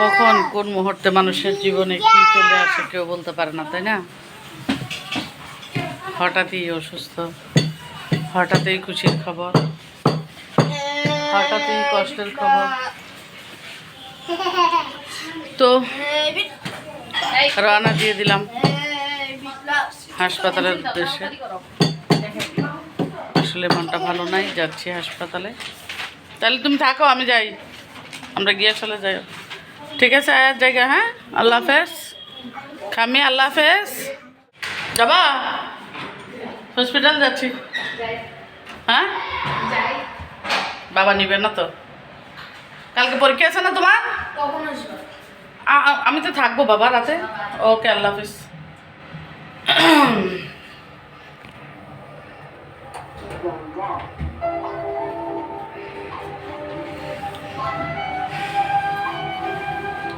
কখন, কোন মুহূর্তে মানুষের জীবনে কি চলে আসে কেউ বলতে পারে না, তাই না? হঠাৎই অসুস্থ, হঠাৎই খুশির খবর, হঠাৎই কষ্টের খবর। তো, রওনা দিয়ে দিলাম হাসপাতালের উদ্দেশ্যে। আসলে মনটা ভালো নাই, যাচ্ছি হাসপাতালে। তাহলে তুমি থাকো, আমি যাই। আমরা গিয়ে চলে যাই। ঠিক আছে আয়ার জায়গা হ্যাঁ? আল্লাহ হাফেজ। খামি আল্লাহ হাফেজ। যাবা? হসপিটাল যাচ্ছি। হ্যাঁ? বাবা নিবে না তো। কালকে পরীক্ষা আছে না তোমার? আমি তো থাকব বাবা রাতে। ওকে আল্লাহ হাফিজ।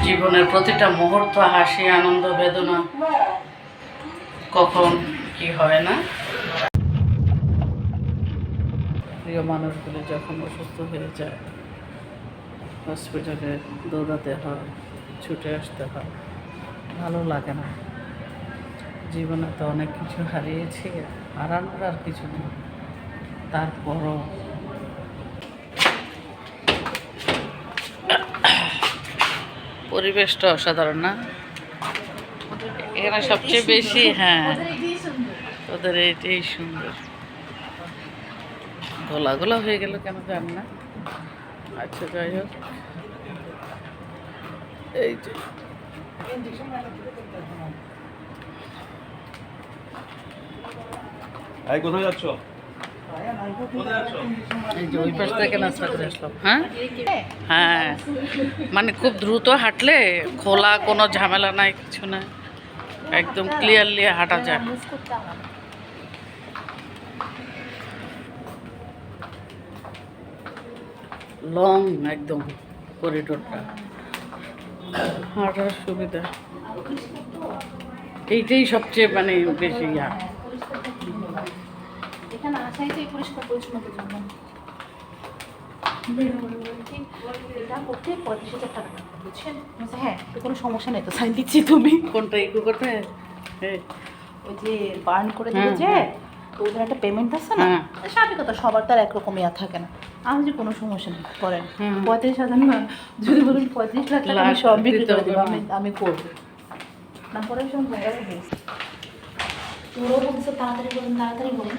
জীবনের প্রতিটা মুহূর্ত, হাসি, আনন্দ, বেদনা কখন কি হয় না? প্রিয় মানুষগুলো যখন অসুস্থ হয়ে যায়, হসপিটালে দৌড়াতে হয়, ছুটে আসতে হয়, ভালো লাগে না। জীবনে তো অনেক কিছু হারিয়েছি, হারানোর আর কিছু নেই। তারপরও পরিবেশটা অসাধারণ না? এখানে সবচেয়ে বেশি হ্যাঁ ওদের এটাই সুন্দর। গোলা গোলা হয়ে গেল কেন জান না। আচ্ছা যাই হোক। এই যে। কোথায় যাচ্ছ? হ্যাঁ? হ্যাঁ। মানে খুব দ্রুত হাঁটলে খোলা কোনো ঝামেলা নাই, কিছু না একদম ক্লিয়ারলি হাঁটা যায়। লং একদম করিডোরটা। হাঁটার সুবিধা। এইটাই সবচেয়ে মানে বেশি ইয়া। এখানে আসাই তো এই পরিষ্কার পরিচ্ছন্নতার জন্য। এটা? করতে পঁয়ত্রিশ হাজার টাকা। বুঝছেন? হ্যাঁ তো কোনো সমস্যা নেই তো সাইন দিচ্ছি তুমি। কোনটা ইকো করতে? হ্যাঁ। ওই যে বার্ন করে হ্যাঁ, দিলে যে হ্যাঁ। তো ওদের একটা পেমেন্ট আছে না? হ্যাঁ। স্বাভাবিক কথা সবার তার একরকম ইয়া থাকে না। আমি যে কোনো সমস্যা নেই করেন। পঁয়ত্রিশ হাজার না যদি বলুন পঁয়ত্রিশ লাখ টাকা আমি সব বিক্রি করে দেবো আমি হ্যাঁ। আমি করব। না পরে সব হয়ে গেছে তোরও বলছে তাড়াতাড়ি বলুন তাড়াতাড়ি বলুন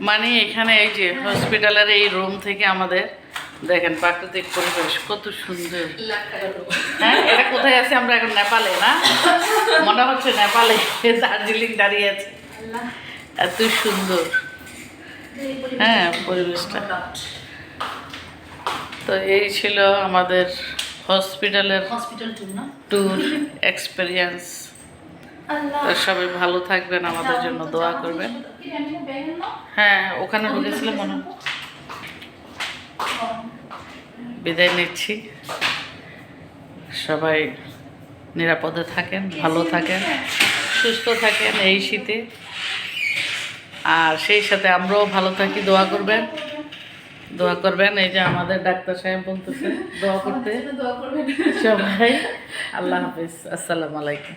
মানে এখানে এই যে হসপিটালের এই রুম থেকে আমাদের দেখেন প্রাকৃতিক পরিবেশ কত সুন্দর। হ্যাঁ এটা কোথায় আছে? আমরা এখন নেপালে না? মনে হচ্ছে নেপালে দার্জিলিং দাঁড়িয়ে আছে। এত সুন্দর। হ্যাঁ পরিবেশটা। তো এই ছিল আমাদের হসপিটালের হসপিটাল ট্যুর এক্সপিরিয়েন্স সবাই ভালো থাকবেন আমাদের জন্য দোয়া করবেন। হ্যাঁ ওখানে ঢুকেছিলাম মনে বিদায় নিচ্ছি। সবাই নিরাপদে থাকেন ভালো থাকেন সুস্থ থাকেন এই শীতে। আর সেই সাথে আমরাও ভালো থাকি দোয়া করবেন। দোয়া করবেন এই যে আমাদের ডাক্তার সাহেব বলতেছে দোয়া করতে। সবাই আল্লাহ হাফিজ আসসালামু আলাইকুম।